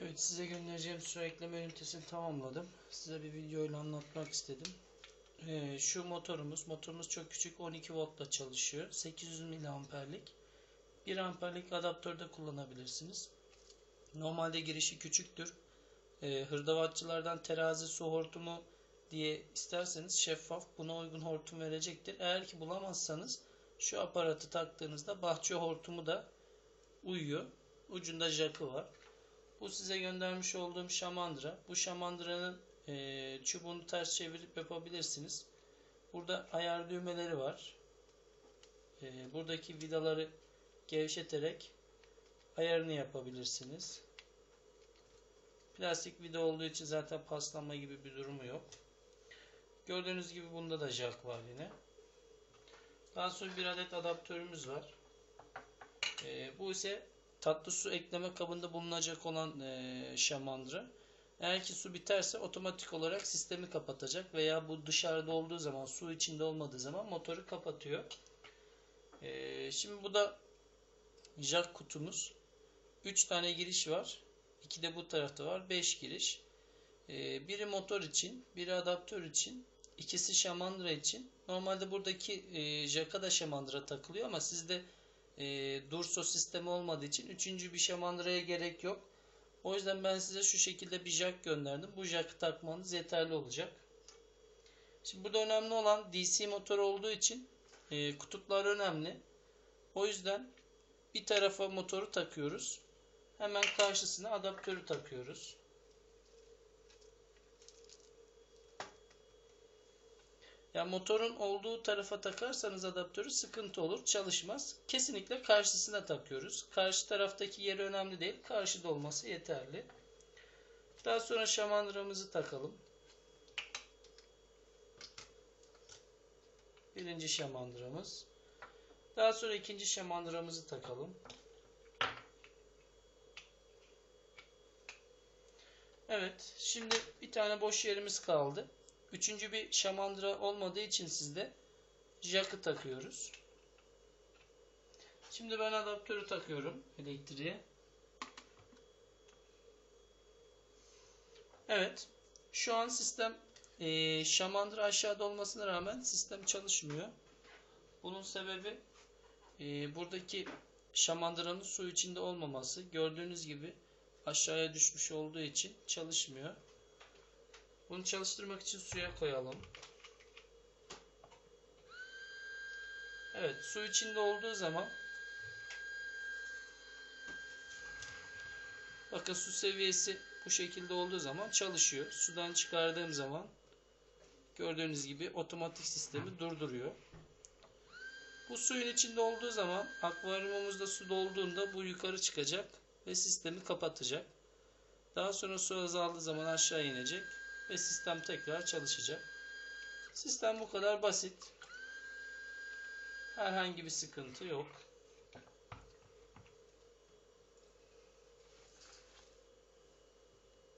Evet size göndereceğim su ekleme ünitesini tamamladım. Size bir videoyla anlatmak istedim. Ee, şu motorumuz, motorumuz çok küçük 12 voltla çalışıyor. 800 miliamperlik. 1 amperlik adaptörde kullanabilirsiniz. Normalde girişi küçüktür. Ee, hırdavatçılardan terazi su hortumu diye isterseniz şeffaf buna uygun hortum verecektir. Eğer ki bulamazsanız şu aparatı taktığınızda bahçe hortumu da uyuyor. Ucunda jakı var. Bu size göndermiş olduğum şamandıra. Bu şamandıranın e, çubuğunu ters çevirip yapabilirsiniz. Burada ayar düğmeleri var. E, buradaki vidaları gevşeterek ayarını yapabilirsiniz. Plastik vida olduğu için zaten paslanma gibi bir durumu yok. Gördüğünüz gibi bunda da jack var yine. Daha sonra bir adet adaptörümüz var. E, bu ise tatlı su ekleme kabında bulunacak olan e, şamandıra. Eğer ki su biterse otomatik olarak sistemi kapatacak veya bu dışarıda olduğu zaman su içinde olmadığı zaman motoru kapatıyor. E, şimdi bu da jack kutumuz. 3 tane giriş var. 2 de bu tarafta var. 5 giriş. E, biri motor için, biri adaptör için, ikisi şamandıra için. Normalde buradaki e, jacka da şamandıra takılıyor ama sizde e, Durso sistemi olmadığı için üçüncü bir şamandıraya gerek yok. O yüzden ben size şu şekilde bir jack gönderdim. Bu jack'ı takmanız yeterli olacak. Şimdi burada önemli olan DC motor olduğu için e, kutuplar önemli. O yüzden bir tarafa motoru takıyoruz. Hemen karşısına adaptörü takıyoruz. Yani motorun olduğu tarafa takarsanız adaptörü sıkıntı olur, çalışmaz. Kesinlikle karşısına takıyoruz. Karşı taraftaki yeri önemli değil, karşıda olması yeterli. Daha sonra şamandıramızı takalım. Birinci şamandıramız. Daha sonra ikinci şamandıramızı takalım. Evet, şimdi bir tane boş yerimiz kaldı. Üçüncü bir şamandıra olmadığı için sizde jack'ı takıyoruz. Şimdi ben adaptörü takıyorum elektriğe. Evet. Şu an sistem e, şamandıra aşağıda olmasına rağmen sistem çalışmıyor. Bunun sebebi e, buradaki şamandıranın su içinde olmaması. Gördüğünüz gibi aşağıya düşmüş olduğu için çalışmıyor. Bunu çalıştırmak için suya koyalım. Evet, su içinde olduğu zaman bakın su seviyesi bu şekilde olduğu zaman çalışıyor. Sudan çıkardığım zaman gördüğünüz gibi otomatik sistemi durduruyor. Bu suyun içinde olduğu zaman akvaryumumuzda su dolduğunda bu yukarı çıkacak ve sistemi kapatacak. Daha sonra su azaldığı zaman aşağı inecek ve sistem tekrar çalışacak. Sistem bu kadar basit. Herhangi bir sıkıntı yok.